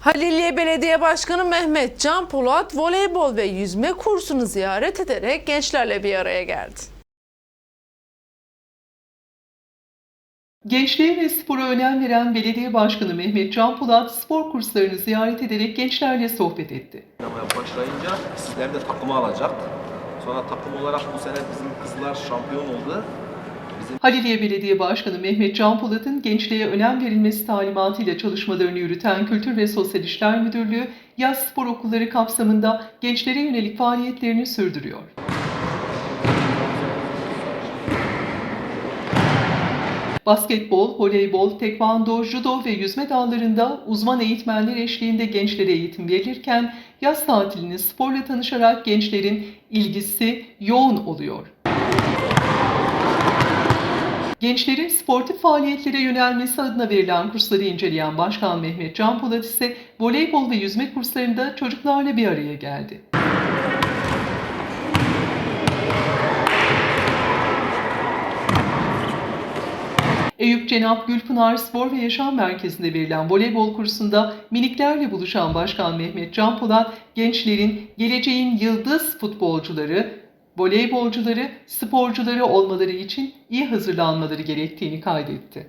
Haliliye Belediye Başkanı Mehmet Can Polat voleybol ve yüzme kursunu ziyaret ederek gençlerle bir araya geldi. Gençliğe ve spora önem veren Belediye Başkanı Mehmet Can Polat spor kurslarını ziyaret ederek gençlerle sohbet etti. oynamaya başlayınca sizler de takıma alacak. Sonra takım olarak bu sene bizim kızlar şampiyon oldu. Haliliye Belediye Başkanı Mehmet Can Polat'ın gençliğe önem verilmesi talimatıyla çalışmalarını yürüten Kültür ve Sosyal İşler Müdürlüğü yaz spor okulları kapsamında gençlere yönelik faaliyetlerini sürdürüyor. Basketbol, voleybol, tekvando, judo ve yüzme dallarında uzman eğitmenler eşliğinde gençlere eğitim verilirken yaz tatilini sporla tanışarak gençlerin ilgisi yoğun oluyor. Gençlerin sportif faaliyetlere yönelmesi adına verilen kursları inceleyen Başkan Mehmet Can Polat ise voleybol ve yüzme kurslarında çocuklarla bir araya geldi. Eyüp Cenap Gülpınar Spor ve Yaşam Merkezi'nde verilen voleybol kursunda miniklerle buluşan Başkan Mehmet Can Polat, gençlerin geleceğin yıldız futbolcuları, voleybolcuları, sporcuları olmaları için iyi hazırlanmaları gerektiğini kaydetti.